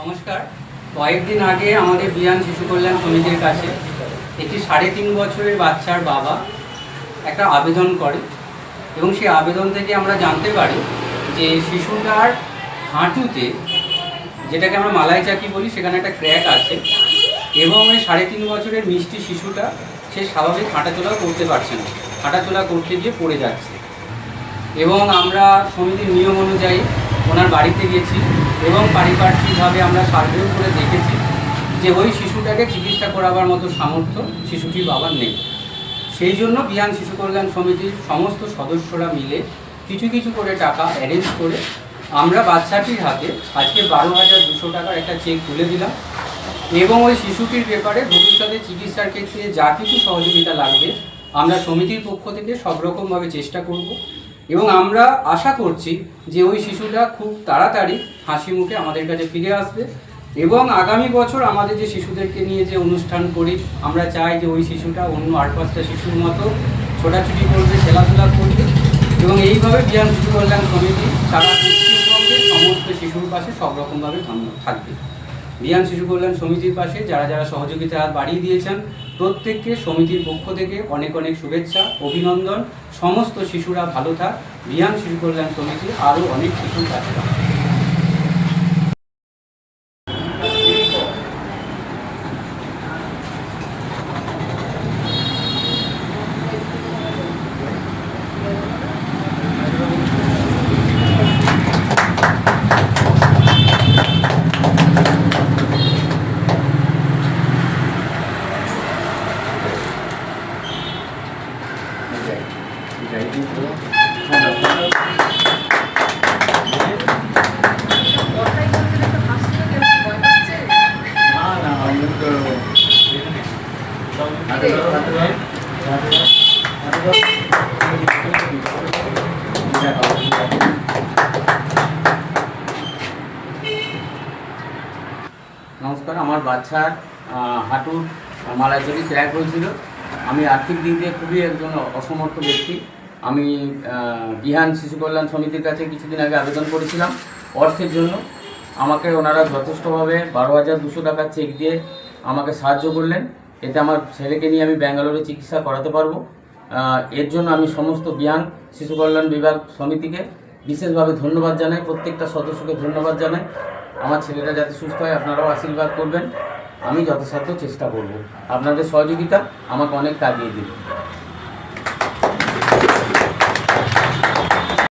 নমস্কার। কয়েকদিন আগে আমাদের বিয়ান শিশু কল্যাণ সমিতির কাছে একটি সাড়ে তিন বছরের বাচ্চার বাবা একটা আবেদন করে এবং সেই আবেদন থেকে আমরা জানতে পারি যে শিশুটার হাঁটুতে, যেটাকে আমরা মালাই চাকি বলি, সেখানে একটা ক্র্যাক আছে এবং ওই সাড়ে তিন বছরের মিষ্টি শিশুটা সে স্বাভাবিক হাঁটাচলাও করতে পারছে না। হাঁটাচলা করতে গিয়ে পড়ে যাচ্ছে। এবং আমরা সমিতির নিয়ম অনুযায়ী ওনার বাড়িতে গেছি। এবং পারিপার্শ্বিকভাবে আমরা সার্ভেও করে দেখেছি যে ওই শিশুটাকে চিকিৎসা করাবার মতো সামর্থ্য শিশুটির বাবার নেই। সেই জন্য বিয়ান শিশু কল্যাণ সমিতির সমস্ত সদস্যরা মিলে কিছু কিছু করে টাকা অ্যারেঞ্জ করে আমরা বাচ্চাটির হাতে আজকে বারো হাজার দুশো টাকার একটা চেক তুলে দিলাম এবং ওই শিশুটির ব্যাপারে ভবিষ্যতে চিকিৎসার ক্ষেত্রে যা কিছু সহযোগিতা লাগবে আমরা সমিতির পক্ষ থেকে সব রকমভাবে চেষ্টা করব। এবং আমরা আশা করছি যে ওই শিশুটা খুব তাড়াতাড়ি হাসি মুখে আমাদের কাছে ফিরে আসবে এবং আগামী বছর আমাদের যে শিশুদেরকে নিয়ে যে অনুষ্ঠান করি, আমরা চাই যে ওই শিশুটা অন্য আট পাঁচটা শিশুর মতো ছোটাছুটি করবে, খেলাধুলা করবে এবং এইভাবে বিয়ান শিশু কল্যাণ সমিতি সারা পশ্চিমবঙ্গের সমস্ত শিশুর পাশে সব রকমভাবে থাকবে। বিয়ান শিশু কল্যাণ সমিতির পাশে যারা যারা সহযোগিতা হাত বাড়িয়ে দিয়েছেন, প্রত্যেককে সমিতির পক্ষ থেকে অনেক অনেক শুভেচ্ছা, অভিনন্দন। সমস্ত শিশুরা ভালো থাক। রিয়ান শিশু কল্যাণ সমিতি আরও অনেক শিশুর কাছে থাক। নমস্কার, আমার বাচ্চার হাঁটুর মালাজরি ক্র্যাক হয়েছিল আমি আর্থিক দিক দিয়ে খুবই একজন অসমর্থ ব্যক্তি। আমি বিহান শিশু কল্যাণ সমিতির কাছে কিছুদিন আগে আবেদন করেছিলাম অর্থের জন্য। আমাকে ওনারা যথেষ্টভাবে বারো হাজার দুশো টাকার চেক দিয়ে আমাকে সাহায্য করলেন। এতে আমার ছেলেকে নিয়ে আমি ব্যাঙ্গালোরে চিকিৎসা করাতে পারব। এর জন্য আমি সমস্ত বিহান শিশু কল্যাণ বিভাগ সমিতিকে বিশেষভাবে ধন্যবাদ জানাই। প্রত্যেকটা সদস্যকে ধন্যবাদ জানাই। আমার ছেলেটা যাতে সুস্থ হয়, আপনারাও আশীর্বাদ করবেন। আমি যথাসাধ্য চেষ্টা করব। আপনাদের সহযোগিতা আমাকে অনেক কাজিয়ে দিবে।